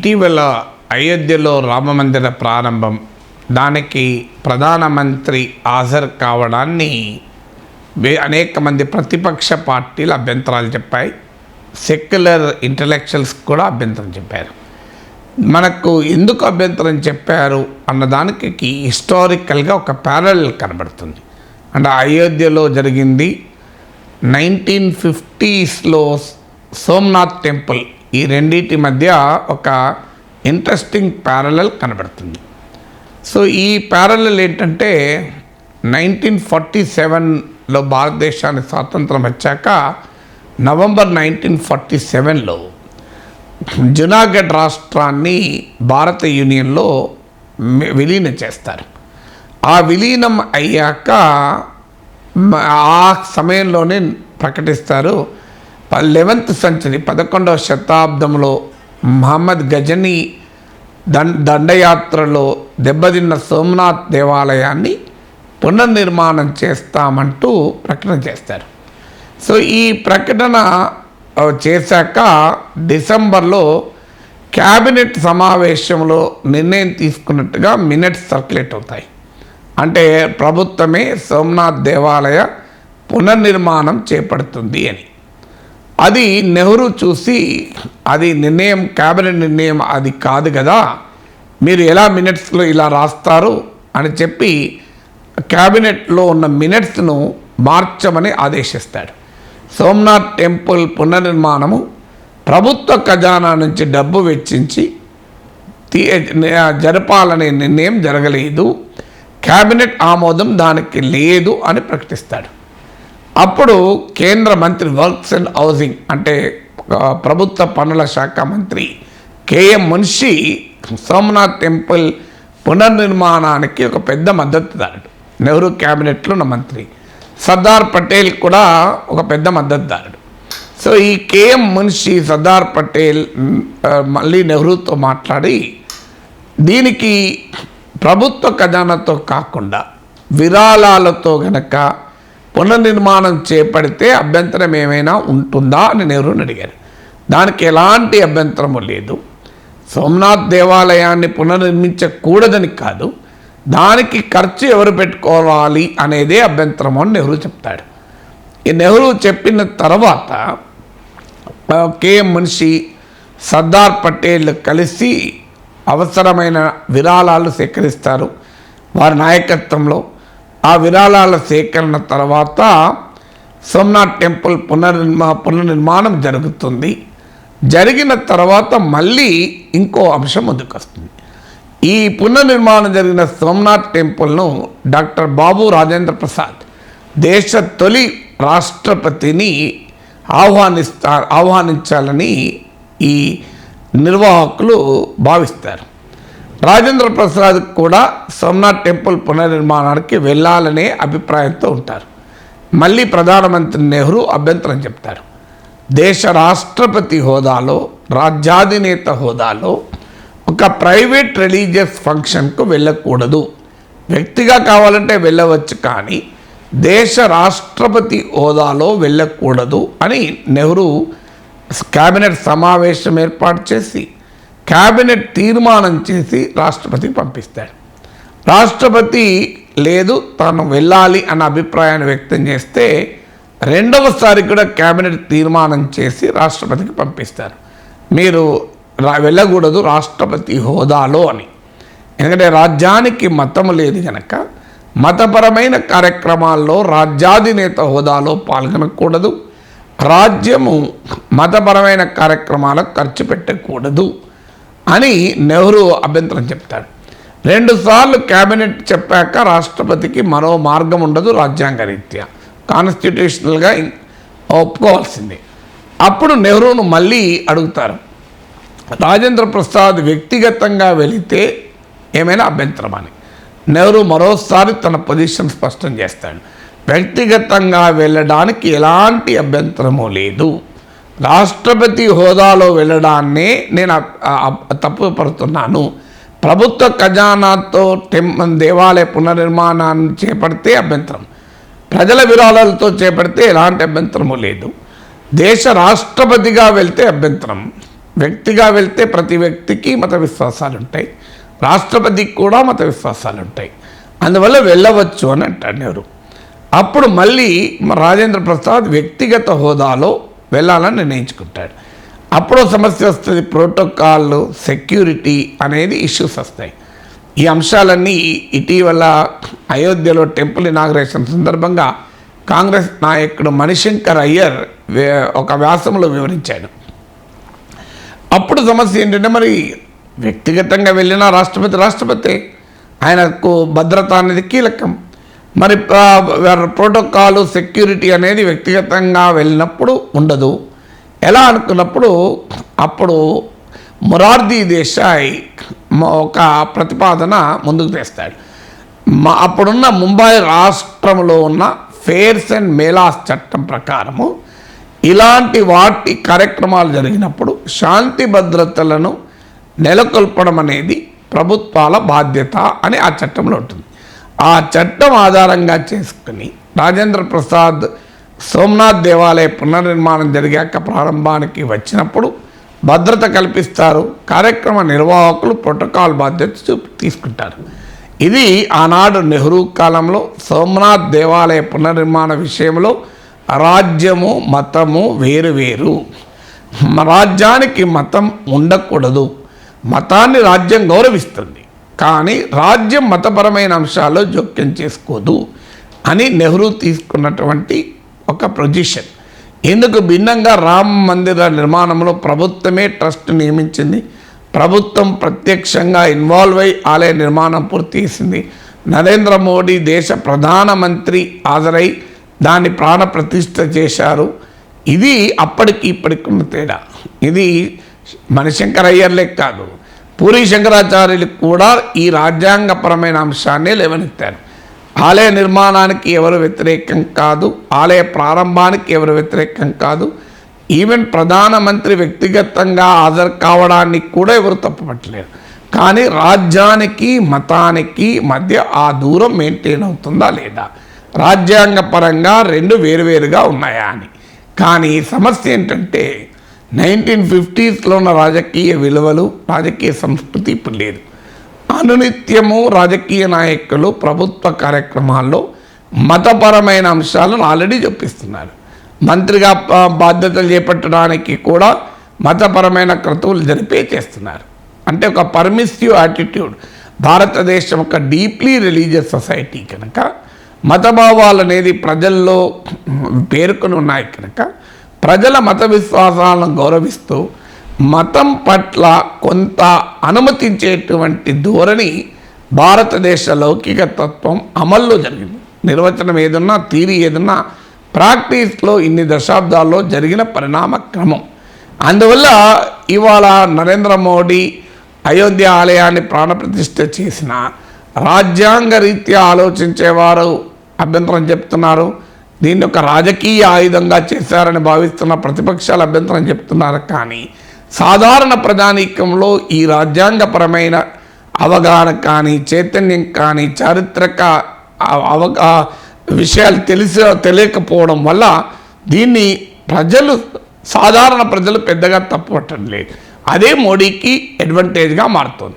ఇటీవల అయోధ్యలో రామమందిర ప్రారంభం. దానికి ప్రధానమంత్రి హాజరు కావడాన్ని వే- అనేక మంది ప్రతిపక్ష పార్టీలు అభ్యంతరాలు చెప్పాయి. సెక్యులర్ ఇంటలెక్చువల్స్ కూడా అభ్యంతరం చెప్పారు. మనకు ఎందుకు అభ్యంతరం చెప్పారు అన్నదానికి హిస్టారికల్గా ఒక ప్యారల్ కనబడుతుంది. అంటే అయోధ్యలో జరిగింది నైన్టీన్ ఫిఫ్టీస్లో సోమనాథ్ టెంపుల్. ఈ రెండింటి మధ్య ఒక ఇంట్రెస్టింగ్ ప్యారలల్ కనబడుతుంది. సో ఈ ప్యారలల్ ఏంటంటే నైన్టీన్ ఫార్టీ సెవెన్లో భారతదేశానికి స్వాతంత్రం వచ్చాక నవంబర్ నైన్టీన్ ఫార్టీ సెవెన్లో జునాగఢ్ రాష్ట్రాన్ని భారత యూనియన్లో విలీనం చేస్తారు. ఆ విలీనం అయ్యాక ఆ సమయంలోనే ప్రకటిస్తారు లెవెంత్ సెంచరీ పదకొండవ శతాబ్దంలో మహమ్మద్ గజనీ దండ దండయాత్రలో దెబ్బతిన్న సోమనాథ్ దేవాలయాన్ని పునర్నిర్మాణం చేస్తామంటూ ప్రకటన చేస్తారు. సో ఈ ప్రకటన చేశాక డిసెంబర్లో క్యాబినెట్ సమావేశంలో నిర్ణయం తీసుకున్నట్టుగా మినిట్స్ సర్క్యులేట్ అవుతాయి. అంటే ప్రభుత్వమే సోమనాథ్ దేవాలయ పునర్నిర్మాణం చేపడుతుంది అని. అది నెహ్రూ చూసి అది నిర్ణయం క్యాబినెట్ నిర్ణయం అది కాదు కదా మీరు ఎలా మినిట్స్లో ఇలా రాస్తారు అని చెప్పి క్యాబినెట్లో ఉన్న మినిట్స్ను మార్చమని ఆదేశిస్తాడు. సోమనాథ్ టెంపుల్ పునర్నిర్మాణము ప్రభుత్వ ఖజానా నుంచి డబ్బు వెచ్చించి జరపాలనే నిర్ణయం జరగలేదు క్యాబినెట్ ఆమోదం దానికి లేదు అని ప్రకటిస్తాడు. అప్పుడు కేంద్ర మంత్రి వర్క్స్ అండ్ హౌసింగ్ అంటే ప్రభుత్వ పనుల శాఖ మంత్రి కేఎం మున్షి సోమనాథ్ టెంపుల్ పునర్నిర్మాణానికి ఒక పెద్ద మద్దతుదారుడు నెహ్రూ క్యాబినెట్లో ఉన్న మంత్రి సర్దార్ పటేల్ కూడా ఒక పెద్ద మద్దతుదారుడు సో ఈ కేఎం మున్షి సర్దార్ పటేల్ మళ్ళీ నెహ్రూతో మాట్లాడి దీనికి ప్రభుత్వ ఖజానాతో కాకుండా విరాళాలతో గనక పునర్నిర్మాణం చేపడితే అభ్యంతరం ఏమైనా ఉంటుందా అని నెహ్రూని అడిగారు. దానికి ఎలాంటి అభ్యంతరము లేదు. సోమనాథ్ దేవాలయాన్ని పునర్నిర్మించకూడదని కాదు దానికి ఖర్చు ఎవరు పెట్టుకోవాలి అనేదే అభ్యంతరం అని నెహ్రూ చెప్తాడు. ఈ నెహ్రూ చెప్పిన తర్వాత కేఎం మనిషి సర్దార్ పటేల్ కలిసి అవసరమైన విరాళాలు సేకరిస్తారు. వారి నాయకత్వంలో ఆ విరాళాల సేకరణ తర్వాత సోమనాథ్ టెంపుల్ పునర్నిర్మా పునర్నిర్మాణం జరుగుతుంది. జరిగిన తర్వాత మళ్ళీ ఇంకో అంశం ముందుకు వస్తుంది. ఈ పునర్నిర్మాణం జరిగిన సోమనాథ్ టెంపుల్ను డాక్టర్ బాబు రాజేంద్ర ప్రసాద్ దేశ తొలి రాష్ట్రపతిని ఆహ్వానిస్తా ఆహ్వానించాలని ఈ నిర్వాహకులు భావిస్తారు. రాజేంద్ర ప్రసాద్ కూడా సోమనాథ్ టెంపుల్ పునర్నిర్మాణానికి వెళ్ళాలనే అభిప్రాయంతో ఉంటారు. మళ్ళీ ప్రధానమంత్రి నెహ్రూ అభ్యంతరం చెప్తారు. దేశ రాష్ట్రపతి హోదాలో రాజ్యాధినేత హోదాలో ఒక ప్రైవేట్ రిలీజియస్ ఫంక్షన్కు వెళ్ళకూడదు. వ్యక్తిగా కావాలంటే వెళ్ళవచ్చు కానీ దేశ రాష్ట్రపతి హోదాలో వెళ్ళకూడదు అని నెహ్రూ క్యాబినెట్ సమావేశం ఏర్పాటు చేసి క్యాబినెట్ తీర్మానం చేసి రాష్ట్రపతికి పంపిస్తాడు. రాష్ట్రపతి లేదు తాను వెళ్ళాలి అన్న అభిప్రాయాన్ని వ్యక్తం చేస్తే రెండవసారి కూడా క్యాబినెట్ తీర్మానం చేసి రాష్ట్రపతికి పంపిస్తారు. మీరు రా వెళ్ళకూడదు రాష్ట్రపతి హోదాలో అని. ఎందుకంటే రాజ్యానికి మతం లేదు కనుక మతపరమైన కార్యక్రమాల్లో రాజ్యాధినేత హోదాలో పాల్గొనకూడదు. రాజ్యము మతపరమైన కార్యక్రమాలకు ఖర్చు పెట్టకూడదు. అని నెహ్రూ అభ్యంతరం చెప్తాడు. రెండుసార్లు కేబినెట్ చెప్పాక రాష్ట్రపతికి మరో మార్గం ఉండదు రాజ్యాంగ రీత్యా. కాన్స్టిట్యూషనల్గా ఒప్పుకోవాల్సిందే. అప్పుడు నెహ్రూను మళ్ళీ అడుగుతారు. రాజేంద్ర ప్రసాద్ వ్యక్తిగతంగా వెళితే ఏమైనా అభ్యంతరం అని. నెహ్రూ మరోసారి తన పొజిషన్ స్పష్టం చేస్తాడు. వ్యక్తిగతంగా వెళ్ళడానికి ఎలాంటి అభ్యంతరము లేదు. రాష్ట్రపతి హోదాలో వెళ్ళడాన్ని నేను తప్పుపడుతున్నాను ప్రభుత్వ ఖజానాతో టెం దేవాలయ పునర్నిర్మాణాన్ని చేపడితే అభ్యంతరం. ప్రజల విరాళాలతో చేపడితే ఎలాంటి అభ్యంతరము లేదు. దేశ రాష్ట్రపతిగా వెళ్తే అభ్యంతరం. వ్యక్తిగా వెళ్తే ప్రతి వ్యక్తికి మత విశ్వాసాలు ఉంటాయి రాష్ట్రపతికి కూడా మత విశ్వాసాలు ఉంటాయి అందువల్ల వెళ్ళవచ్చు అని అంటారు అప్పుడు మళ్ళీ రాజేంద్ర ప్రసాద్ వ్యక్తిగత హోదాలో వెళ్ళాలని నిర్ణయించుకుంటాడు. అప్పుడు సమస్య వస్తుంది ప్రోటోకాల్ సెక్యూరిటీ అనేది ఇష్యూస్ వస్తాయి. ఈ అంశాలన్నీ ఇటీవల అయోధ్యలో టెంపుల్ ఇనాగ్రేషన్ సందర్భంగా కాంగ్రెస్ నాయకుడు మణిశంకర్ అయ్యర్ ఒక వ్యాసంలో వివరించాడు. అప్పుడు సమస్య ఏంటంటే మరి వ్యక్తిగతంగా వెళ్ళిన రాష్ట్రపతి రాష్ట్రపతి. ఆయనకు భద్రత అనేది కీలకం. మరి ప్రోటోకాల్ సెక్యూరిటీ అనేది వ్యక్తిగతంగా వెళ్ళినప్పుడు ఉండదు. ఎలా అనుకున్నప్పుడు అప్పుడు మొరార్జీ దేశాయ్ ఒక ప్రతిపాదన ముందుకు తెస్తాడు. మా అప్పుడున్న ముంబై రాష్ట్రంలో ఉన్న ఫేర్స్ అండ్ మేలాస్ చట్టం ప్రకారము ఇలాంటి వాటి కార్యక్రమాలు జరిగినప్పుడు శాంతి భద్రతలను నెలకొల్పడం అనేది ప్రభుత్వాల బాధ్యత అని ఆ చట్టంలో ఉంటుంది. ఆ చట్టం ఆధారంగా చేసుకుని రాజేంద్ర ప్రసాద్ సోమనాథ్ దేవాలయ పునర్నిర్మాణం జరిగాక ప్రారంభానికి వచ్చినప్పుడు భద్రత కల్పిస్తారు. కార్యక్రమ నిర్వాహకులు ప్రోటోకాల్ బాధ్యత చూపి తీసుకుంటారు. ఇది ఆనాడు నెహ్రూ కాలంలో సోమనాథ్ దేవాలయ పునర్నిర్మాణ విషయంలో రాజ్యము మతము వేరు వేరు. రాజ్యానికి మతం ఉండకూడదు. మతాన్ని రాజ్యం గౌరవిస్తుంది. కానీ రాజ్యం మతపరమైన అంశాల్లో జోక్యం చేసుకోదు అని నెహ్రూ తీసుకున్నటువంటి ఒక పొజిషన్ ఎందుకు భిన్నంగా రామ్ మందిర నిర్మాణంలో ప్రభుత్వమే ట్రస్ట్ నియమించింది? ప్రభుత్వం ప్రత్యక్షంగా ఇన్వాల్వ్ అయి ఆలయ నిర్మాణం పూర్తి చేసింది. నరేంద్ర మోడీ దేశ ప్రధానమంత్రి హాజరై దాన్ని ప్రాణ ప్రతిష్ఠ చేశారు. ఇది అప్పటికి ఇప్పటికి ఉన్న తేడా. ఇది మణిశంకర్ అయ్యర్లే కాదు. పూరి శంకరాచార్యులు కూడా ఈ రాజ్యాంగపరమైన అంశాన్ని లేవనెత్తారు. ఆలయ నిర్మాణానికి ఎవరు వ్యతిరేకం కాదు ఆలయ ప్రారంభానికి ఎవరు వ్యతిరేకం కాదు ఈవెన్ ప్రధానమంత్రి వ్యక్తిగతంగా హాజరు కావడానికి కూడా ఎవరు తప్పపట్టలేరు. కానీ రాజ్యానికి మతానికి మధ్య ఆ దూరం మెయింటైన్ అవుతుందా లేదా? రాజ్యాంగపరంగా రెండు వేరువేరుగా ఉన్నాయా అని. కానీ సమస్య ఏంటంటే నైన్టీన్ ఫిఫ్టీస్లో ఉన్న రాజకీయ విలువలు రాజకీయ సంస్కృతి ఇప్పుడు లేదు. అనునిత్యము రాజకీయ నాయకులు ప్రభుత్వ కార్యక్రమాల్లో మతపరమైన అంశాలను ఆల్రెడీ చూపిస్తున్నారు మంత్రిగా బాధ్యతలు చేపట్టడానికి కూడా మతపరమైన క్రతువులు జరిపే చేస్తున్నారు. అంటే ఒక పర్మిసివ్ యాటిట్యూడ్ భారతదేశం ఒక డీప్లీ రిలీజియస్ సొసైటీ కనుక మతభావాలు అనేది ప్రజల్లో పేర్కొని ఉన్నాయి కనుక ప్రజల మత విశ్వాసాలను గౌరవిస్తూ మతం పట్ల కొంత అనుమతించేటువంటి ధోరణి భారతదేశ లౌకిక తత్వం అమల్లో జరిగింది. నిర్వచనం ఏదన్నా తీరి ఏదన్నా ప్రాక్టీస్లో ఇన్ని దశాబ్దాల్లో జరిగిన పరిణామ క్రమం. అందువల్ల ఇవాళ నరేంద్ర మోడీ అయోధ్య ఆలయాన్ని ప్రాణప్రతిష్ఠ చేసిన రాజ్యాంగ రీత్యా ఆలోచించేవారు అభ్యంతరం చెప్తున్నారు. దీన్ని ఒక రాజకీయ ఆయుధంగా చేశారని భావిస్తున్న ప్రతిపక్షాలు అభ్యంతరం చెప్తున్నారు. కానీ సాధారణ ప్రజానీకంలో ఈ రాజ్యాంగపరమైన అవగాహన కానీ చైతన్యం కానీ చారిత్రక అవగా విషయాలు తెలిసి తెలియకపోవడం వల్ల దీన్ని ప్రజలు సాధారణ ప్రజలు పెద్దగా తప్పుపట్టడం లేదు అదే మోడీకి అడ్వాంటేజ్గా మారుతుంది.